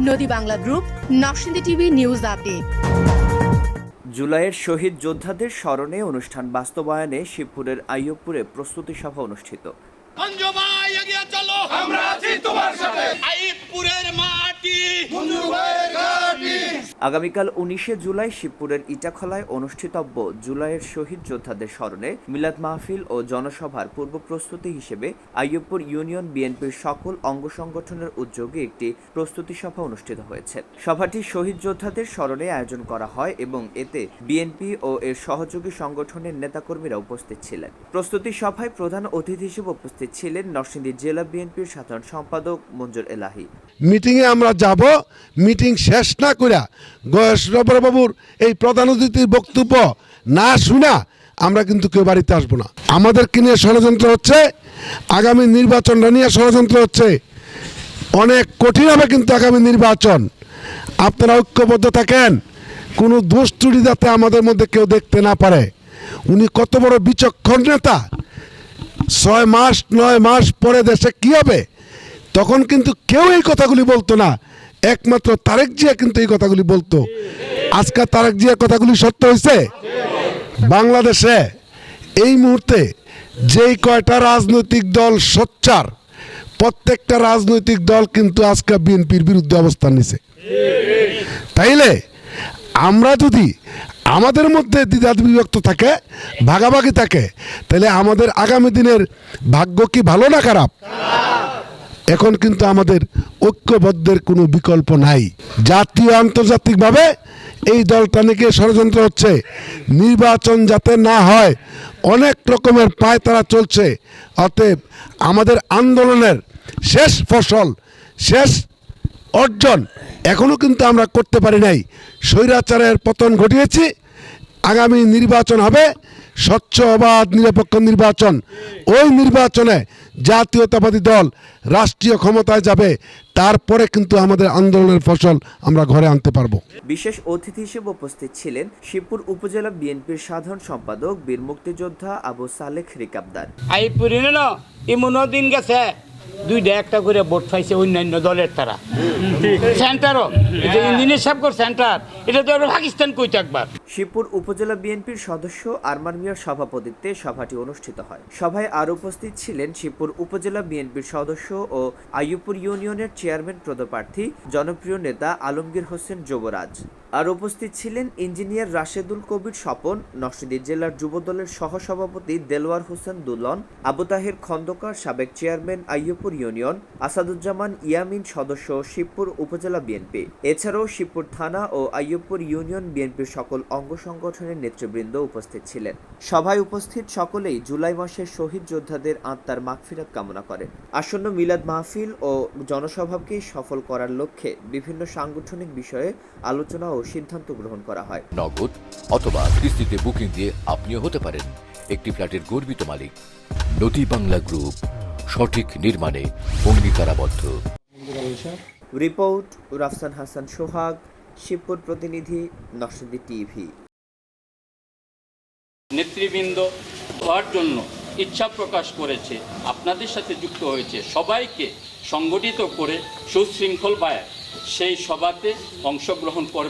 নদী বাংলা গ্রুপ নকশিন্দি TV news update. জুলাইয়ের শহীদ যোদ্ধাদের স্মরণে অনুষ্ঠান বাস্তবায়নে শিবপুরের আইয়বপুরে প্রস্তুতি সভা অনুষ্ঠিত। আগামীকাল উনিশে জুলাই শিবপুরের ইটাখলায় অনুষ্ঠিতব্য জুলাইয়ের শহীদ যোদ্ধাদের স্মরণে মিলাদ মাহফিল ও জনসভার পূর্ব প্রস্তুতি হিসেবে আইয়ুবপুর ইউনিয়ন বিএনপির সকল অঙ্গ সংগঠনের উদ্যোগে একটি প্রস্তুতি সভা অনুষ্ঠিত হয়েছে। সভাটি শহীদ যোদ্ধাদের স্মরণে আয়োজন করা হয় এবং এতে বিএনপি ও এর সহযোগী সংগঠনের নেতাকর্মীরা উপস্থিত ছিলেন। প্রস্তুতি সভায় প্রধান অতিথি হিসেবে উপস্থিত ছিলেন নরসিংদী জেলা বিএনপির সাধারণ সম্পাদক মঞ্জুর এলাহি। মিটিংয়ে আমরা যাব, মিটিং শেষ না গয়েশ বাবুর এই প্রধান অতিথির বক্তব্য না শুনা আমরা কিন্তু কেউ বাড়িতে আসব না। আমাদেরকে নিয়ে ষড়যন্ত্র হচ্ছে? আগামী নির্বাচনটা নিয়ে ষড়যন্ত্র হচ্ছে। অনেক কঠিন হবে কিন্তু আগামী নির্বাচন। আপনারা ঐক্যবদ্ধ থাকেন। কোনো দোষ ত্রুটি যাতে আমাদের মধ্যে কেউ দেখতে না পারে। উনি কত বড় বিচক্ষণ নেতা। ছয় মাস, নয় মাস পরে দেশে কি হবে? তখন কিন্তু কেউ এই কথাগুলি বলতো না। একমাত্র তারেক জিয়া কিন্তু এই কথাগুলি বলতো। আজকে তারেক জিয়ার কথাগুলি সত্য হয়েছে বাংলাদেশে এই মুহূর্তে যেই কয়টা রাজনৈতিক দল সোচ্চার, প্রত্যেকটা রাজনৈতিক দল কিন্তু আজকে বিএনপির বিরুদ্ধে অবস্থান নিছে। তাইলে আমরা যদি আমাদের মধ্যে দ্বিধাদ বিভক্ত থাকে, ভাগাভাগি থাকে তাহলে আমাদের আগামী দিনের ভাগ্য কি ভালো না খারাপ? এখন কিন্তু আমাদের ঐক্যবদ্ধের কোনো বিকল্প নাই। জাতীয় আন্তর্জাতিকভাবে এই দলটা নিয়ে ষড়যন্ত্র হচ্ছে। নির্বাচন যাতে না হয়, অনেক রকমের পায় তারা চলছে। অতএব আমাদের আন্দোলনের শেষ ফসল, শেষ অর্জন এখনও কিন্তু আমরা করতে পারি নাই। স্বৈরাচারের পতন ঘটিয়েছি, আগামী নির্বাচন হবে স্বচ্ছ অবাধ নিরপেক্ষ নির্বাচন। ওই নির্বাচনে জাতীয়তাবাদী দল রাষ্ট্রীয় ক্ষমতায় যাবে তারপরে কিন্তু আমাদের আন্দোলনের ফসল আমরা ঘরে আনতে পারব। বিশেষ অতিথি হিসেবে উপস্থিত ছিলেন শিবপুর উপজেলা বিএনপির সাধারণ সম্পাদক বীর মুক্তিযোদ্ধা আবু সালেখ রিকাবদার। আইপুরি ন এমনও দিন গেছে। দুইটা একটা করে ভোট পাইছে অন্যান্য দলের তারা। সেন্টারও। এটা ইঞ্জিনিয়ার সাহেব সেন্টার এটা তো আমরা পাকিস্তান কই একবার। শিবপুর উপজেলা বিএনপির সদস্য আরমান মিয়ার সভাপতিত্বে সভাটি অনুষ্ঠিত হয়। সভায় আর উপস্থিত ছিলেন শিবপুর উপজেলা বিএনপির সদস্য ও আইয়ুপুর ইউনিয়নের চেয়ারম্যান পদপ্রার্থী জনপ্রিয় নেতা আলমগীর হোসেন যুবরাজ। আর উপস্থিত ছিলেন ইঞ্জিনিয়ার রাশেদুল কবির স্বপন নরসিংদী জেলার যুব যুবদলের সহসভাপতি দেলোয়ার হোসেন দুলন আবু তাহের খন্দকার সাবেক চেয়ারম্যান আইয়ুপুর ইউনিয়ন, আসাদুজ্জামান ইয়ামিন সদস্য শিবপুর উপজেলা বিএনপি। এছাড়াও শিবপুর থানা ও আইয়ুপুর ইউনিয়ন বিএনপির সকল অঙ্গ সংগঠনের নেতৃবৃন্দ উপস্থিত ছিলেন। সভায় উপস্থিত সকলেই জুলাই মাসের শহীদ যোদ্ধাদের আত্মার মাগফিরাত কামনা করেন। আসন্ন মিলাদ মাহফিল ও জনসভাকে সফল করার লক্ষ্যে বিভিন্ন সাংগঠনিক বিষয়ে আলোচনা ও সিদ্ধান্ত গ্রহণ করা হয়। নগদ অথবা কিস্তিতে বুকিং দিয়ে আপনিও হতে পারেন একটি ফ্ল্যাটের গর্বিত মালিক। নদী বাংলা গ্রুপ। সঠিক নির্মাণে অঙ্গীকারাবদ্ধ। রিপোর্ট রাফসান হাসান সোহাগ শিবপুর প্রতিনিধি নরসিংদী টিভি। নেতৃবৃন্দ হওয়ার জন্য ইচ্ছা প্রকাশ করেছে আপনাদের সাথে যুক্ত হয়েছে সবাইকে সংগঠিত করে সুশৃঙ্খল বায় সেই সভাতে অংশগ্রহণ করবে।